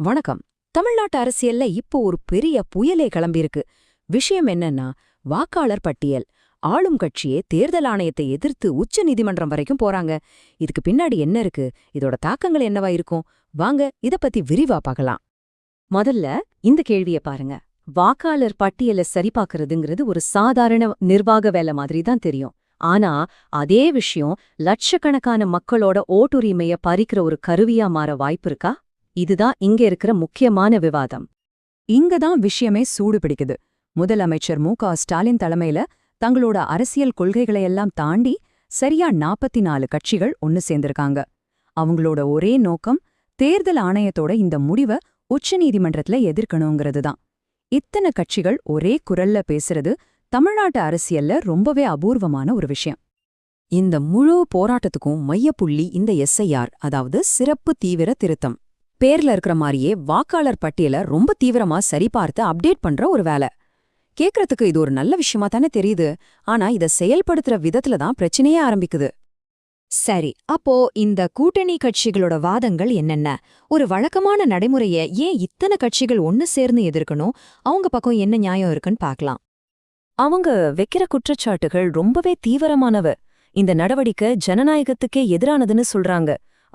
வணக்கம். தமிழ்நாட்டு அரசியல்ல இப்போ ஒரு பெரிய புயலே கிளம்பியிருக்கு. விஷயம் என்னன்னா வாக்காளர் பட்டியல். ஆளும் கட்சியே தேர்தல் ஆணையத்தை எதிர்த்து உச்ச நீதிமன்றம் வரைக்கும் போறாங்க. இதுக்கு பின்னாடி என்ன இருக்கு? இதோட தாக்கங்கள் என்னவா இருக்கும்? வாங்க இத பத்தி விரிவா பார்க்கலாம். முதல்ல இந்த கேள்விய பாருங்க. வாக்காளர் பட்டியலை சரிபார்க்கறதுங்கிறது ஒரு சாதாரண நிர்வாக வேலை மாதிரி தான் தெரியும். ஆனா அதே விஷயம் லட்சக்கணக்கான மக்களோட ஓட்டுரிமைய பறிக்கிற ஒரு கருவியா மாற வாய்ப்பு இருக்கா? இதுதான் இங்க இருக்கிற முக்கியமான விவாதம். இங்க தான் விஷயமே சூடு பிடிக்குது முதலமைச்சர் மு ஸ்டாலின் தலைமையில தங்களோட அரசியல் கொள்கைகளையெல்லாம் தாண்டி சரியா நாற்பத்தி நாலு கட்சிகள் ஒன்னு சேர்ந்திருக்காங்க. அவங்களோட ஒரே நோக்கம் தேர்தல் ஆணையத்தோட இந்த முடிவை உச்சநீதிமன்றத்துல எதிர்க்கணுங்கிறது தான் இத்தனை கட்சிகள் ஒரே குரல்ல பேசுறது தமிழ்நாட்டு அரசியல்ல ரொம்பவே அபூர்வமான ஒரு விஷயம். இந்த முழு போராட்டத்துக்கும் மையப்புள்ளி இந்த எஸ்ஐஆர் அதாவது சிறப்பு தீவிர திருத்தம். பேர்ல இருக்கிற மாதிரியே வாக்காளர் பட்டியல ரொம்ப தீவிரமா சரிபார்த்து அப்டேட் பண்ற ஒரு வேலை. கேக்குறதுக்கு இது ஒரு நல்ல விஷயமா தானே தெரியுது. ஆனா இத செயல்படுத்துற விதத்துல தான் பிரச்சனையே ஆரம்பிக்குது. சரி அப்போ இந்த கூட்டணி கட்சிகளோட வாதங்கள் என்னென்ன? ஒரு வழக்கமான நடைமுறைய ஏன் இத்தனை கட்சிகள் ஒன்னு சேர்ந்து எதிர்க்கணும்? அவங்க பக்கம் என்ன நியாயம் இருக்குன்னு பார்க்கலாம். அவங்க வைக்கிற குற்றச்சாட்டுகள் ரொம்பவே தீவிரமானவ. இந்த நடவடிக்கை ஜனநாயகத்துக்கே எதிரானதுன்னு சொல்றாங்க.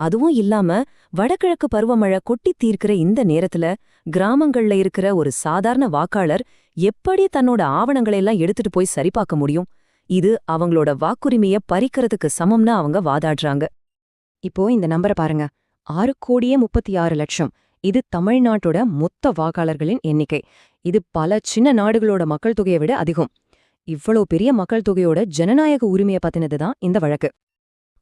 அதுவும் இல்லாம வடகிழக்கு பருவமழை கொட்டி தீர்க்கிற இந்த நேரத்துல கிராமங்கள்ல இருக்கிற ஒரு சாதாரண வாக்காளர் எப்படி தன்னோட ஆவணங்களையெல்லாம் எடுத்துட்டு போய் சரிபார்க்க முடியும்? இது அவங்களோட வாக்குரிமைய பறிக்கிறதுக்கு சமம்னு அவங்க வாதாடுறாங்க. இப்போ இந்த நம்பரை பாருங்க. ஆறு கோடியே முப்பத்தி ஆறு லட்சம். இது தமிழ்நாட்டோட மொத்த வாக்காளர்களின் எண்ணிக்கை. இது பல சின்ன நாடுகளோட மக்கள் தொகையை விட அதிகம். இவ்வளோ பெரிய மக்கள் தொகையோட ஜனநாயக உரிமையை பத்தினது தான் இந்த வழக்கு.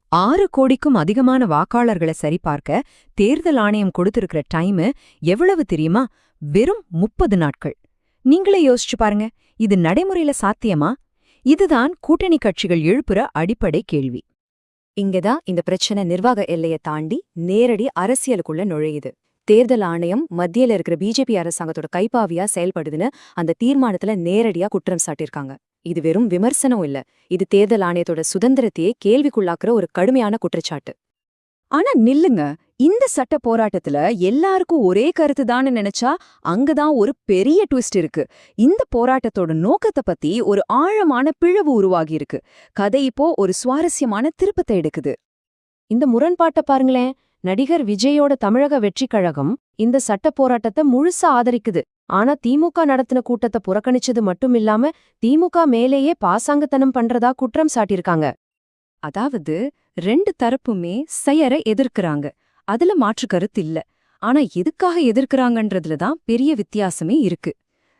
ஆறு கோடிக்கும் அதிகமான வாக்காளர்களை சரிபார்க்க தேர்தல் ஆணையம் கொடுத்திருக்கிற டைமு எவ்வளவு தெரியுமா? வெறும் முப்பது நாட்கள். நீங்களே யோசிச்சு பாருங்க இது நடைமுறையில சாத்தியமா? இதுதான் கூட்டணி கட்சிகள் எழுப்புற அடிப்படை கேள்வி. இங்கதான் இந்த பிரச்சனை நிர்வாக எல்லையை தாண்டி நேரடி அரசியலுக்குள்ள நுழையுது. தேர்தல் ஆணையம் மத்தியில இருக்கிற பிஜேபி அரசாங்கத்தோட கைப்பாவியா செயல்படுதுன்னு அந்த தீர்மானத்துல நேரடியா குற்றம் சாட்டியிருக்காங்க. இது வெறும் விமர்சனம் இல்ல. இது தேர்தல் ஆணையத்தோட சுதந்திரத்தையே கேள்விக்குள்ளாக்குற ஒரு கடுமையான குற்றச்சாட்டு. ஆனா நில்லுங்க. இந்த சட்ட போராட்டத்துல எல்லாருக்கும் ஒரே கருத்து தான் நினைச்சா அங்கதான் ஒரு பெரிய ட்விஸ்ட் இருக்கு. இந்த போராட்டத்தோட நோக்கத்தை பத்தி ஒரு ஆழமான பிழவு உருவாகி இருக்கு. கதை இப்போ ஒரு சுவாரஸ்யமான திருப்பத்தை எடுக்குது. இந்த முரண்பாட்டை பாருங்களேன். நடிகர் விஜயோட தமிழக வெற்றிக் கழகம் இந்த சட்ட போராட்டத்தை முழுசா ஆதரிக்குது. ஆனா திமுக நடத்தின கூட்டத்தை புறக்கணிச்சது மட்டும் இல்லாம திமுக மேலேயே பாசாங்கத்தனம் பண்றதா குற்றம் சாட்டியிருக்காங்க. அதாவது ரெண்டு தரப்புமே செயர எதிர்க்கறாங்க. அதுல மாற்று கருத்து இல்ல. ஆனா எதுக்காக எதிர்க்கறாங்கன்றதுல தான் பெரிய வித்தியாசமே இருக்கு.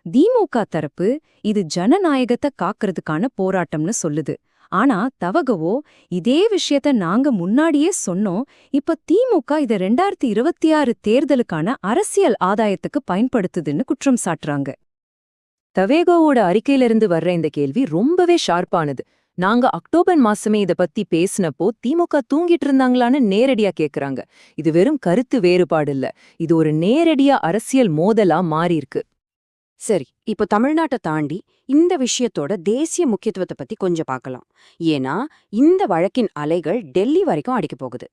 திமுக தரப்பு இது ஜனநாயகத்தை காக்கிறதுக்கான போராட்டம்னு சொல்லுது. ஆனா தவகவோ இதே விஷயத்த நாங்க முன்னாடியே சொன்னோம். இப்ப திமுக இத ரெண்டாயிரத்தி இருபத்தி ஆறு தேர்தலுக்கான அரசியல் ஆதாயத்துக்கு பயன்படுத்துதுன்னு குற்றம் சாட்டுறாங்க. தவேகோவோட அறிக்கையிலிருந்து வர்ற இந்த கேள்வி ரொம்பவே ஷார்ப்பானது. நாங்க அக்டோபர் மாசமே இத பத்தி பேசினப்போ திமுக தூங்கிட்டு இருந்தாங்களான்னு நேரடியா கேக்குறாங்க. இது வெறும் கருத்து வேறுபாடு இல்ல இது ஒரு நேரடியா அரசியல் மோதலா மாறியிருக்கு. சரி இப்போ தமிழ்நாட்டை தாண்டி இந்த விஷயத்தோட தேசிய முக்கியத்துவத்தை பத்தி கொஞ்சம் பார்க்கலாம் ஏன்னா இந்த வழக்கின் அலைகள் டெல்லி வரைக்கும் அடிக்க போகுது.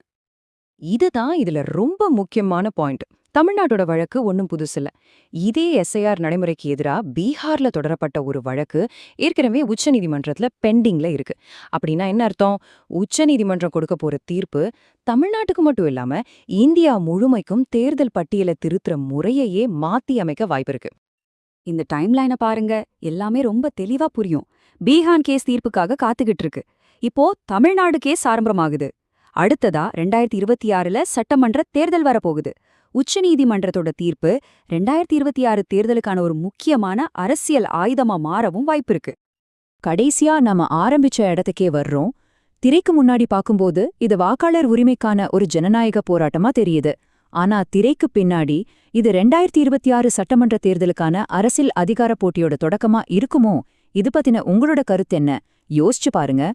இதுதான் இதுல ரொம்ப முக்கியமான பாயிண்ட். தமிழ்நாட்டோட வழக்கு ஒன்றும் புதுசில்ல இதே எஸ்ஐஆர் நடைமுறைக்கு எதிரா பீகார்ல தொடரப்பட்ட ஒரு வழக்கு ஏற்கனவே உச்சநீதிமன்றத்துல பெண்டிங்ல இருக்கு. அப்படின்னா என்ன அர்த்தம்? உச்சநீதிமன்றம் கொடுக்க போற தீர்ப்பு தமிழ்நாட்டுக்கு மட்டும் இல்லாம இந்தியா முழுமைக்கும் தேர்தல் பட்டியலை திருத்துற முறையையே மாத்தி அமைக்க வாய்ப்பிருக்கு இந்த டைம்லைனை பாருங்க. எல்லாமே ரொம்ப தெளிவா புரியும். பீகான் கேஸ் தீர்ப்புக்காக காத்துக்கிட்டு இருக்கு இப்போ தமிழ்நாடு கேஸ் ஆரம்பமாகுது. அடுத்ததா ரெண்டாயிரத்தி இருபத்தி ஆறுல சட்டமன்ற தேர்தல் வரப்போகுது. உச்சநீதிமன்றத்தோட தீர்ப்பு ரெண்டாயிரத்தி இருபத்தி ஆறு தேர்தலுக்கான ஒரு முக்கியமான அரசியல் ஆயுதமா மாறவும் வாய்ப்பிருக்கு. கடைசியா நாம ஆரம்பிச்ச இடத்துக்கே வர்றோம். திரைக்கு முன்னாடி பாக்கும்போது இது வாக்காளர் உரிமைக்கான ஒரு ஜனநாயக போராட்டமா தெரியுது. ஆனா திரைக்கு பின்னாடி இது ரெண்டாயிரத்தி இருபத்தி ஆறு சட்டமன்ற தேர்தலுக்கான அரசியல் அதிகார போட்டியோட தொடக்கமா இருக்குமோ? இது பத்தின உங்களோட கருத்து என்ன? யோசிச்சு பாருங்க.